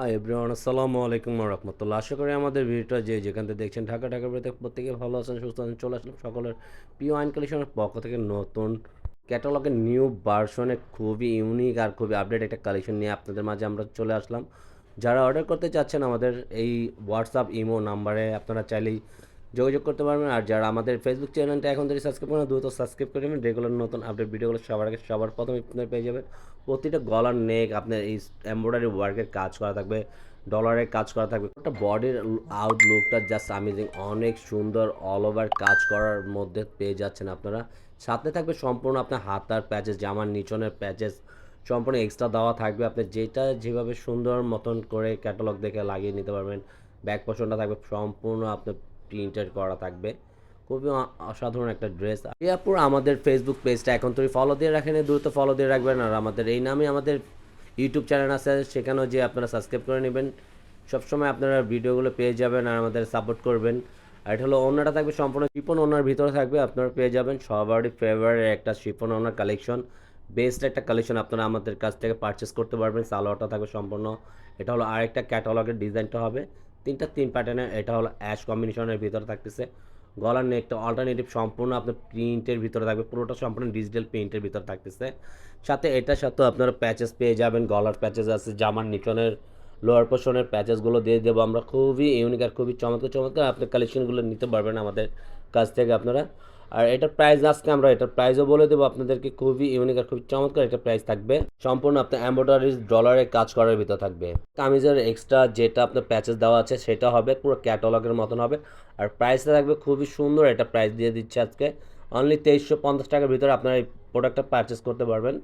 Hi everyone আসসালামু আলাইকুম রহমতুল্লাহ আশা করি আমাদের ভিডিওটা যে যেখান থেকে দেখছেন, ঢাকা ঢাকা বেরোতে প্রত্যেকে ভালো আছেন, সুস্থ আছেন, চলে আসলাম সকলের প্রিয় আইন কালেকশনের পক্ষ থেকে নতুন ক্যাটালগের নিউ ভার্সনে। খুবই ইউনিক আর খুবই আপডেট একটা কালেকশন নিয়ে আপনাদের মাঝে আমরা চলে আসলাম। যারা অর্ডার করতে চাচ্ছেন আমাদের এই হোয়াটসঅ্যাপ ইমো নাম্বারে আপনারা চাইলেই যোগাযোগ করতে পারবেন। আর যারা আমাদের ফেসবুক চ্যানেলটা এখন যদি সাবস্ক্রাইব করেন দ্রুত সাবস্ক্রাইব করে নেবেন। রেগুলার নতুন আপডেট ভিডিওগুলো সবার আগে সবার প্রথমে আপনার পেয়ে যাবেন। প্রতিটা গলার নেক আপনার এই এমব্রয়ডারি ওয়ার্কের কাজ করা থাকবে ডলারের কাজ করা থাকবে। একটা বডির আউটলুকটা জাস্ট আমেজিং অনেক সুন্দর অল ওভার কাজ করার মধ্যে পেয়ে যাচ্ছেন আপনারা। সাথে থাকবে সম্পূর্ণ আপনার হাতার প্যাচেস জামার নিচনের প্যাচেস সম্পূর্ণ এক্সট্রা দেওয়া থাকবে। আপনি যেটা যেভাবে সুন্দর মতন করে ক্যাটালগ দেখে লাগিয়ে নিতে পারবেন। ব্যাক পোর্শনটা থাকবে সম্পূর্ণ আপনার প্রিন্টেড করা থাকবে। খুবই অসাধারণ একটা ড্রেস। এরপর আমাদের ফেসবুক পেজটা এখন তুমি ফলো দিয়ে রাখেন দ্রুত ফলো দিয়ে রাখবেন। আর আমাদের এই নামে আমাদের ইউটিউব চ্যানেল আছে, সেখানেও যে আপনারা সাবস্ক্রাইব করে নেবেন। সবসময় আপনারা ভিডিওগুলো পেয়ে যাবেন আর আমাদের সাপোর্ট করবেন। আর এটা হলো ওনারটা থাকবে সম্পূর্ণ শিপন ওনার ভিতরে থাকবে, আপনারা পেয়ে যাবেন। সবারই ফেভারিট একটা শিপন ওনার কালেকশন বেস্ট একটা কালেকশন আপনারা আমাদের কাছ থেকে পারচেস করতে পারবেন। সালোয়ারটা থাকবে সম্পূর্ণ। এটা হলো আরেকটা ক্যাটালগের ডিজাইনটা হবে। তিনটা তিন প্যাটার্নের এটা হলো অ্যাশ কম্বিনেশনের ভিতরে থাকতেছে। গলার নেকটা অল্টারনেটিভ সম্পূর্ণ আপনার প্রিন্টের ভিতরে থাকবে, পুরোটা সম্পূর্ণ ডিজিটাল প্রিন্টের ভিতরে থাকতেছে। সাথে এটার সাথে আপনারা প্যাচেস পেয়ে যাবেন, গলার প্যাচেস আছে, জামার নিচনের লোয়ার পোর্শনের প্যাচেসগুলো দিয়ে দেবো। আমরা খুবই ইউনিক আর খুবই চমৎকার চমৎকার আপনি কালেকশনগুলো নিতে পারবেন আমাদের কাছ থেকে আপনারা। আর এটার প্রাইস আজকে আমরা, এটার প্রাইসও বলে দেবো আপনাদেরকে, খুবই ইউনিক আর খুবই চমৎকার একটা প্রাইস থাকবে। সম্পূর্ণ আপনার এম্ব্রয়ডারি ডলারের কাজ করার ভিতর থাকবে। কামিজের এক্সট্রা যেটা আপনার প্যাচেস দেওয়া আছে, সেটা হবে, পুরো ক্যাটালগের মতন হবে। আর প্রাইসটা থাকবে খুবই সুন্দর, এটা প্রাইস দিয়ে দিচ্ছে আজকে। অনলি তেইশশো পঞ্চাশ টাকার ভিতরে আপনারা এই প্রোডাক্টটা পারচেস করতে পারবেন।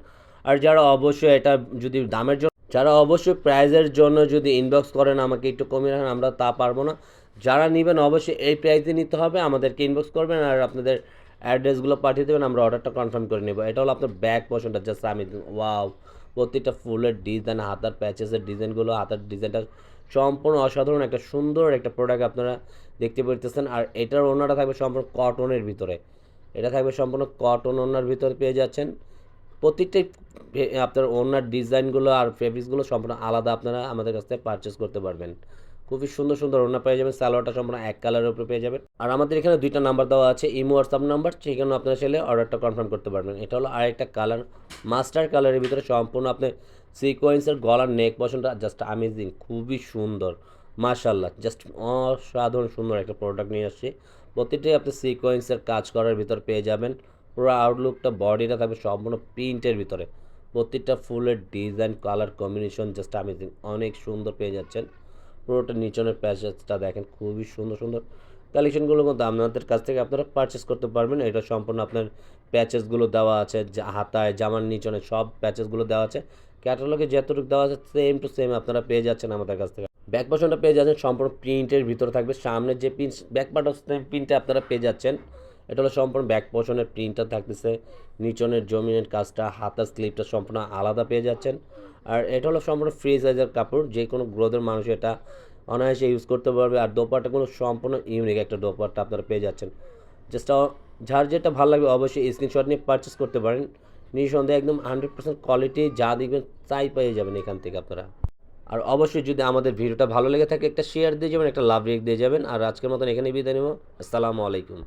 আর যারা অবশ্যই এটা যদি দামের জন্য যারা অবশ্যই প্রাইজের জন্য যদি ইনবক্স করেন, আমাকে একটু কমিয়ে রাখেন, আমরা তা পারব না। যারা নেবেন, অবশ্যই এই প্রাইসে নিতে হবে, আমাদেরকে ইনবক্স করবেন আর আপনাদের অ্যাড্রেসগুলো পাঠিয়ে দেবেন, আমরা অর্ডারটা কনফার্ম করে নেব। এটা হলো আপনার ব্যাক পোর্শনটা জাস্ট আমি ওয়াও প্রতিটা ফুলের ডিজাইন হাতার প্যাচেসের ডিজাইনগুলো হাতার ডিজাইনটা সম্পূর্ণ অসাধারণ, একটা সুন্দর একটা প্রোডাক্ট আপনারা দেখতে পারতেছেন। আর এটার ওনাটা থাকবে সম্পূর্ণ কটনের ভিতরে। এটা থাকবে সম্পূর্ণ কটন ওনার ভিতরে পেয়ে যাচ্ছেন। প্রত্যেকটাই আপনার ওনার ডিজাইনগুলো আর ফেব্রিক্সগুলো সম্পূর্ণ আলাদা আপনারা আমাদের কাছ থেকে পারচেস করতে পারবেন। খুবই সুন্দর সুন্দর ওনা পেয়ে যাবেন, সালোয়ারটা সম্পূর্ণ এক কালারের উপরে পেয়ে যাবেন। আর আমাদের এখানে দুইটা নাম্বার দেওয়া আছে, ইমো হোয়াটসঅ্যাপ নাম্বার সেখানে আপনারা চাইলে অর্ডারটা কনফার্ম করতে পারবেন। এটা হলো আরেকটা কালার মাস্টার কালারের ভিতরে সম্পূর্ণ আপনি সিকোয়েন্সের গলার নেক পশনটা জাস্ট আমেজিং খুবই সুন্দর মাশাল্লাহ জাস্ট অসাধারণ সুন্দর একটা প্রোডাক্ট নিয়ে আসছি। প্রতিটি আপনি সিকোয়েন্সের কাজ করার ভিতর পেয়ে যাবেন। পুরো আউটলুকটা বডিটা থাকবে সম্পূর্ণ প্রিন্টের ভিতরে। প্রত্যেকটা ফুলের design colour combination just amazing অনেক সুন্দর পেয়ে যাচ্ছেন। পুরোটা নিচনের প্যাচেসটা দেখেন, খুবই সুন্দর সুন্দর। কালেকশনগুলোর মধ্যে আপনাদের কাছ থেকে আপনারা পারচেস করতে পারবেন। এটা সম্পূর্ণ আপনার প্যাচেসগুলো দেওয়া আছে হাতায়, জামার নিচনে সব প্যাচেসগুলো দেওয়া আছে। ক্যাটালগে যতটুকু দেওয়া আছে সেম টু সেম আপনারা পেয়ে যাচ্ছেন আমাদের কাছ থেকে। ব্যাক পোর্শনটা পেয়ে যাচ্ছেন, সম্পূর্ণ প্রিন্টের ভিতরে থাকবে। সামনে যে প্রিন্ট ব্যাক পার্ট অফ প্রিন্টটা আপনারা পেয়ে যাচ্ছেন। এটা হলো সম্পূর্ণ ব্যাক পোর্শনের প্রিন্টটা থাকতেছে। নিচনের জমিনের কাজটা, হাতার স্লিপটা সম্পূর্ণ আলাদা পেয়ে যাচ্ছেন। আর এটা হলো সম্পূর্ণ ফ্রি সাইজের কাপড়, যে কোনো গ্রোথের মানুষ এটা অনায়াসে ইউজ করতে পারবে। আর দোপাট্টাগুলো সম্পূর্ণ ইউনিক একটা দোপাট্টা আপনারা পেয়ে যাচ্ছেন। জাস্ট যার যেটা ভালো লাগবে অবশ্যই স্ক্রিনশট নিয়ে পারচেস করতে পারেন। নিঃসন্দেহে একদম হান্ড্রেড পার্সেন্ট কোয়ালিটি যা দেখবেন তাই পেয়ে যাবেন এখান থেকে আপনারা। আর অবশ্যই যদি আমাদের ভিডিওটা ভালো লেগে থাকে, একটা শেয়ার দিয়ে যাবেন, একটা লাভ রেক দিয়ে যাবেন। আর আজকের মতন এখানে বিদায় নেব। আসসালামু আলাইকুম।